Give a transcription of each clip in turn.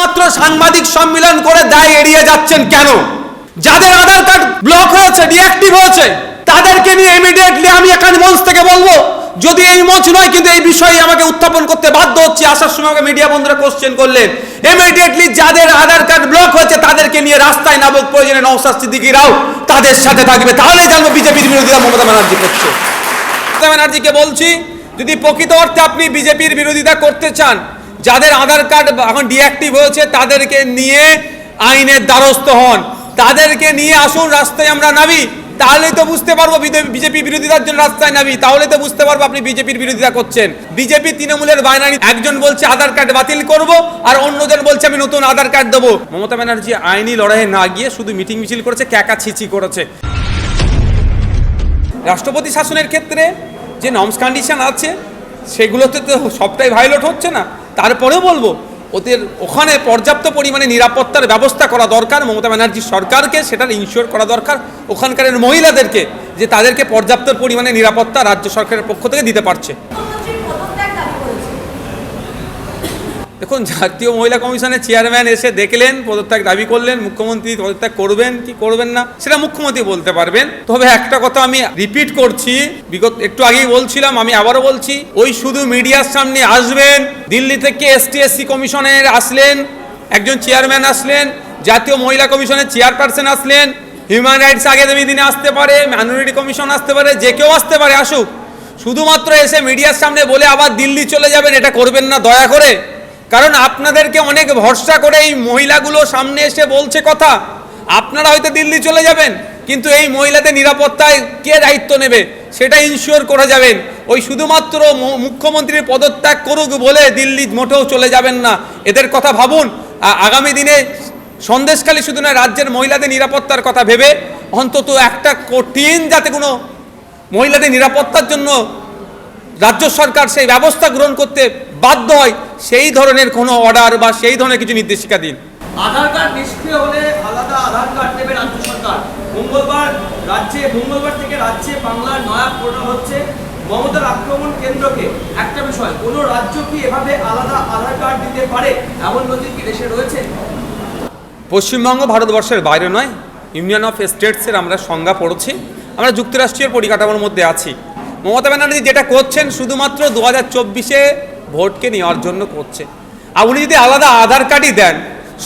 মাত্র সাংবাদিক সম্মেলন করে দায় এড়িয়ে যাচ্ছেন কেন? যাদের আধার কার্ড ব্লক হয়েছে ডিঅ্যাক্টিভ হয়েছে, তাদেরকে নিয়ে ইমিডিয়েটলি আমি এখানে মঞ্চ থেকে বলব, যদি এই মঞ্চ নয়, কিন্তু এই বিষয়ে আমাকে উত্থাপন করতে বাধ্য হচ্ছে, আসার সময় আমাকে মিডিয়া বন্ধুরা কোশ্চেন করলেন। ইমিডিয়েটলি যাদের আধার কার্ড ব্লক হয়েছে, তাদেরকে নিয়ে রাস্তায় নামক প্রয়োজনে নওশাদ সিদ্দিকিরাও তাদের সাথে থাকবে। তাহলেই জানব বিজেপির বিরোধীরা মমতা ব্যানার্জি করছে। মমতা ব্যানার্জিকে বলছি, যদি প্রকৃত অর্থে আপনি বিজেপির বিরোধিতা করতে চান যাদের আধার কার্ড এখন ডিঅ্যাক্টিভ হয়েছে, তাদেরকে নিয়ে আইনের দ্বারস্থ হন। তাদেরকে নিয়ে আসুন, রাস্তায় আমরা নামি। তাহলে তো বুঝতে পারব বিজেপি বিরোধিতার জন্য রাস্তায় নামি। তাহলে তো বুঝতে পারব আপনি বিজেপির বিরোধিতা করছেন। বিজেপি তৃণমূলের বাইনারি একজন বলছে, আধার কার্ড বাতিল করব আর অন্যজন বলছে, আমি নতুন আধার কার্ড দেবো। মমতা ব্যানার্জি আইনি লড়াইয়ে না গিয়ে শুধু মিটিং মিছিল করেছে, ক্যাকা ছিচি করেছে। রাষ্ট্রপতি শাসনের ক্ষেত্রে যে নর্মস কন্ডিশন আছে, সেগুলোতে তো সবটাই ভায়োলেট হচ্ছে না। তারপরেও বলব, ওদের ওখানে পর্যাপ্ত পরিমাণে নিরাপত্তার ব্যবস্থা করা দরকার, মমতা ব্যানার্জি সরকারকে সেটার ইনশিওর করা দরকার ওখানকার মহিলাদেরকে, যে তাদেরকে পর্যাপ্ত পরিমাণে নিরাপত্তা রাজ্য সরকারের পক্ষ থেকে দিতে পারছে মুখ্যমন্ত্রী পদত্যাগ দাবি করেছে দেখুন, জাতীয় মহিলা কমিশনের চেয়ারম্যান এসে দেখলেন, পদত্যাগ দাবি করলেন, মুখ্যমন্ত্রী পদত্যাগ করবেন কি করবেন না, সেটা মুখ্যমন্ত্রী বলতে পারবেন। তবে একটা কথা আমি রিপিট করছি, বিগত একটু আগেই বলছিলাম, আমি আবারও বলছি, ওই শুধু মিডিয়ার সামনে আসবেন, দিল্লি থেকে এসটিএসসি কমিশনের আসলেন, একজন চেয়ারম্যান আসলেন, জাতীয় মহিলা কমিশনের চেয়ারপারসন আসলেন, হিউম্যান রাইটস আগামী দিনে আসতে পারে মাইনরিটি কমিশন আসতে পারে, যে কেউ আসতে পারে, আসুক। শুধুমাত্র এসে মিডিয়ার সামনে বলে আবার দিল্লি চলে যাবেন, এটা করবেন না, দয়া করে। কারণ আপনাদেরকে অনেক ভরসা করে এই মহিলাগুলো সামনে এসে বলছে কথা। আপনারা হয়তো দিল্লি চলে যাবেন, কিন্তু এই মহিলাদের নিরাপত্তায় কে দায়িত্ব নেবে সেটা ইনশিওর করে যাবেন ওই শুধুমাত্র মুখ্যমন্ত্রীর পদত্যাগ করুক বলে দিল্লি মোটেও চলে যাবেন না। এদের কথা ভাবুন। আগামী দিনে সন্দেশখালী শুধু নয়, রাজ্যের মহিলাদের নিরাপত্তার কথা ভেবে অন্তত একটা কঠিন যাতে কোনো মহিলাদের নিরাপত্তার জন্য রাজ্য সরকার সেই ব্যবস্থা গ্রহণ করতে বাধ্য হয় সেই ধরনের কোনো অর্ডার বা সেই ধরনের কিছু নির্দেশিকা দিন। আধার কার্ড নিষ্ক্রিয় হলে আলাদা আধার কার্ড দেবে রাজ্য সরকার। মঙ্গলবার রাজ্যে মঙ্গলবার থেকে রাজ্যে বাংলার নয়া পোর্টাল হচ্ছে মমতার আক্রমণ কেন্দ্রকে। একটা বিষয় কোনো রাজ্য কি এভাবে আলাদা আধার কার্ড দিতে পারে এমন নজির কি দেশে রয়েছে? পশ্চিমবঙ্গ ভারতবর্ষের বাইরে নয় ইউনিয়ন অফ স্টেটসের আমরা সংজ্ঞা পড়ছি আমরা যুক্তরাষ্ট্রীয় পরিকাঠামোর মধ্যে আছি। মমতা ব্যানার্জি যেটা করছেন শুধুমাত্র দু হাজার চব্বিশে ভোটকে নেওয়ার জন্য করছে। আর উনি যদি আলাদা আধার কার্ডই দেন,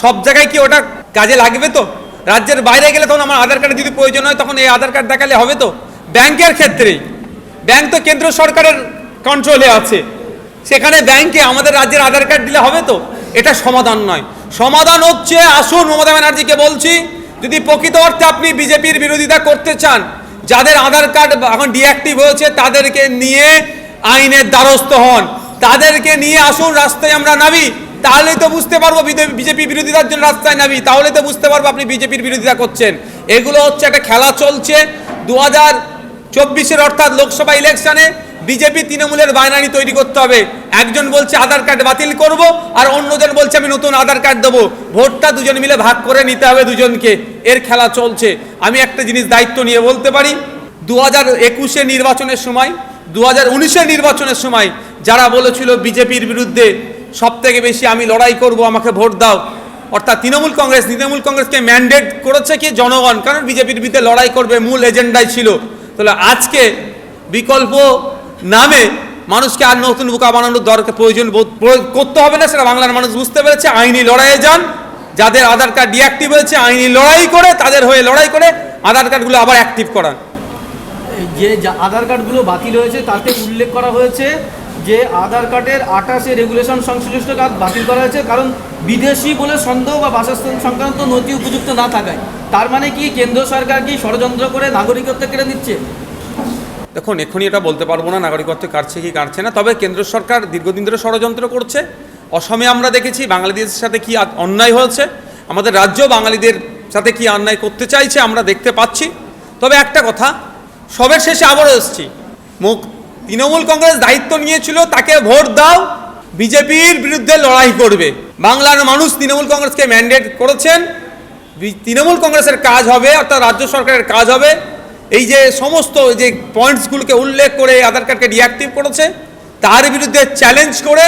সব জায়গায় কি ওটা কাজে লাগবে তো? রাজ্যের বাইরে গেলে তখন আমার আধার কার্ড যদি প্রয়োজন হয়, তখন এই আধার কার্ড দেখালে হবে তো? ব্যাংকের ক্ষেত্রেই। ব্যাংক তো কেন্দ্র সরকারের কন্ট্রোলে আছে। সেখানে ব্যাংকে আমাদের রাজ্যের আধার কার্ড দিলে হবে তো? এটা সমাধান নয়। সমাধান হচ্ছে, আসুন মমতা ব্যানার্জিকে বলছি, যদি প্রকৃত অর্থে আপনি বিজেপির বিরোধিতা করতে চান যাদের আধার কার্ড এখন ডিঅ্যাক্টিভ হয়েছে, তাদেরকে নিয়ে আইনের দ্বারস্থ হন। তাদেরকে নিয়ে আসুন, রাস্তায় আমরা নামি। তাহলে তো বুঝতে পারব বিজেপি বিরোধিতার জন্য রাস্তায় নামি। তাহলে তো বুঝতে পারব আপনি বিজেপির বিরোধিতা করছেন। এগুলো হচ্ছে একটা খেলা চলছে। দু হাজার চব্বিশের অর্থাৎ লোকসভা ইলেকশনে বিজেপি তৃণমূলের বাইনারি তৈরি করতে হবে। একজন বলছে, আধার কার্ড বাতিল করব আর অন্যজন বলছে, আমি নতুন আধার কার্ড দেবো। ভোটটা দুজন মিলে ভাগ করে নিতে হবে দুজনকে। এর খেলা চলছে। আমি একটা জিনিস দায়িত্ব নিয়ে বলতে পারি দু হাজার একুশে নির্বাচনের সময় দু হাজার উনিশের নির্বাচনের সময় যারা বলেছিল বিজেপির বিরুদ্ধে সব থেকে বেশি আমি লড়াই করব, আমাকে ভোট দাও। অর্থাৎ তৃণমূল কংগ্রেস, তৃণমূল কংগ্রেসকে ম্যান্ডেট করেছে কি জনগণ? কারণ বিজেপির বিরুদ্ধে লড়াই করবে, মূল এজেন্ডাই ছিল। তাহলে আজকে বিকল্প নামে মানুষকে আর নতুন বোকা বানানোর দরকার, প্রয়োজন করতে হবে না, সেটা বাংলার মানুষ বুঝতে পেরেছে। আইনি লড়াইয়ে যান। যাদের আধার কার্ড ডিঅ্যাক্টিভ হয়েছে, আইনি লড়াই করে, তাদের হয়ে লড়াই করে আধার কার্ডগুলো আবার অ্যাক্টিভ করান। যা- আধার কার্ডগুলো বাতিল হয়েছে, তাতে উল্লেখ করা হয়েছে যে আধার কার্ডের আঠাশে রেগুলেশন সংশ্লিষ্ট কাজ বাতিল করা হয়েছে, কারণ বিদেশি বলে সন্দেহ বা বাসস্থান সংক্রান্ত নথি উপযুক্ত না থাকায়। তার মানে কি, কেন্দ্র সরকার কি ষড়যন্ত্র করে নাগরিকত্ব কেড়ে নিচ্ছে? দেখুন, এক্ষুনি এটা বলতে পারব না, নাগরিকত্ব কাটছে কি কাটছে না, তবে কেন্দ্র সরকার দীর্ঘদিন ধরে ষড়যন্ত্র করছে। অসমে আমরা দেখেছি বাঙালিদের সাথে কি অন্যায় হয়েছে, আমাদের রাজ্য বাঙালিদের সাথে কি অন্যায় করতে চাইছে আমরা দেখতে পাচ্ছি। তবে একটা কথা, সবের শেষে আবারও এসছি। মুখ তৃণমূল কংগ্রেস দায়িত্ব নিয়েছিল, তাকে ভোট দাও, বিজেপির বিরুদ্ধে লড়াই করবে। বাংলার মানুষ তৃণমূল কংগ্রেসকে ম্যান্ডেট করেছেন। তৃণমূল কংগ্রেসের কাজ হবে, অর্থাৎ রাজ্য সরকারের কাজ হবে। এই যে সমস্ত যে পয়েন্টসগুলোকে উল্লেখ করে আধার কার্ডকে ডিঅ্যাক্টিভ করেছে তার বিরুদ্ধে চ্যালেঞ্জ করে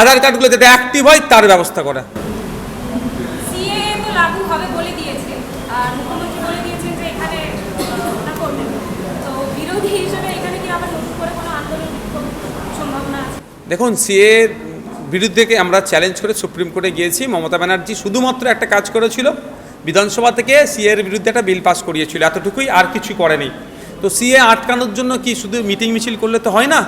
আধার কার্ডগুলো যাতে অ্যাক্টিভ হয় তার ব্যবস্থা করা। দেখুন সিএ বিরুদ্ধে আমরা চ্যালেঞ্জ করে সুপ্রিম কোর্টে গিয়েছি। মমতা ব্যানার্জি শুধুমাত্র একটা কাজ করেছিল বিধানসভা থেকে সিএর বিরুদ্ধে একটা বিল পাস করিয়েছিল, এতটুকুই আর কিছু করেনি। তো সিএ আটকানোর জন্য কি শুধু মিটিং মিছিল করলে তো হয় না?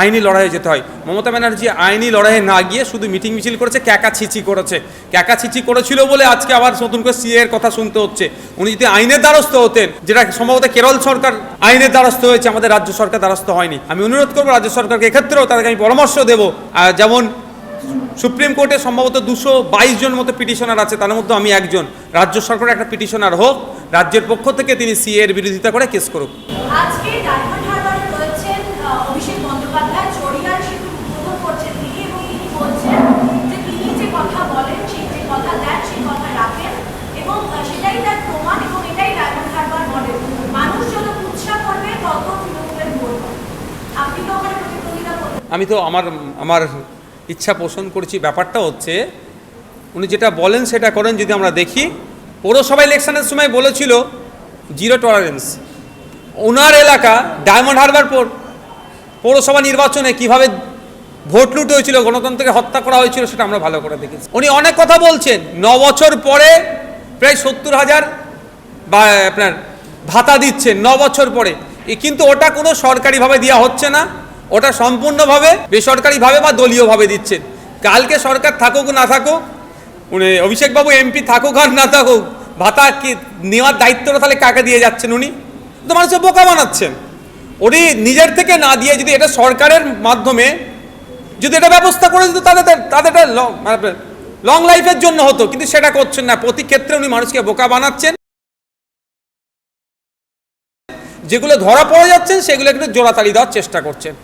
আইনি লড়াইয়ে যেতে হয়। মমতা ব্যানার্জি আইনি লড়াইয়ে না গিয়ে শুধু মিটিং মিছিল করেছে, ক্যাকা ছিচি করেছে। ক্যাকা ছিচি করেছিল বলে আজকে আবার নতুন করে সিএ এর কথা শুনতে হচ্ছে। উনি যদি আইনের দ্বারস্থ হতেন, যেটা সম্ভবত কেরল সরকার আইনের দ্বারস্থ হয়েছে, আমাদের রাজ্য সরকার দ্বারস্থ হয়নি। আমি অনুরোধ করব রাজ্য সরকারকে এক্ষেত্রেও তাদেরকে আমি পরামর্শ দেবো। যেমন সুপ্রিম কোর্টে সম্ভবত দুশো বাইশ জন মতো পিটিশনার আছে তার মধ্যে আমি একজন। রাজ্য সরকারের একটা পিটিশনার হোক রাজ্যের পক্ষ থেকে তিনি সিএ এর বিরোধিতা করে কেস করুক। আমি তো আমার আমার ইচ্ছা পোষণ করছি। ব্যাপারটা হচ্ছে, উনি যেটা বলেন সেটা করেন যদি আমরা দেখি। পৌরসভা ইলেকশনের সময় বলেছিল, জিরো টলারেন্স ওনার এলাকা ডায়মন্ড হারবার পৌর- পৌরসভা নির্বাচনে কীভাবে ভোট লুট হয়েছিল, গণতন্ত্রকে হত্যা করা হয়েছিল সেটা আমরা ভালো করে দেখেছি। উনি অনেক কথা বলছেন। ন বছর পরে প্রায় সত্তর হাজার বা, আপনার ভাতা দিচ্ছেন, ন বছর পরে। কিন্তু ওটা কোনো সরকারিভাবে দেওয়া হচ্ছে না। ওটা সম্পূর্ণভাবে বেসরকারিভাবে বা দলীয়ভাবে দিচ্ছেন কালকে সরকার থাকুক না থাকুক, উনি অভিষেকবাবু এমপি থাকুক আর না থাকুক, ভাতা কি নেওয়ার দায়িত্বটা তাহলে কাকে দিয়ে যাচ্ছেন উনি? তো মানুষের বোকা বানাচ্ছেন। উনি নিজের থেকে না দিয়ে যদি এটা সরকারের মাধ্যমে যদি এটা ব্যবস্থা করে দিত তাদের তাদের লং লাইফের জন্য হতো, কিন্তু সেটা করছেন না। প্রতি ক্ষেত্রে উনি মানুষকে বোকা বানাচ্ছেন। যেগুলো ধরা পড়ে যাচ্ছেন সেগুলো একটু জোড়াতালি দেওয়ার চেষ্টা করছেন।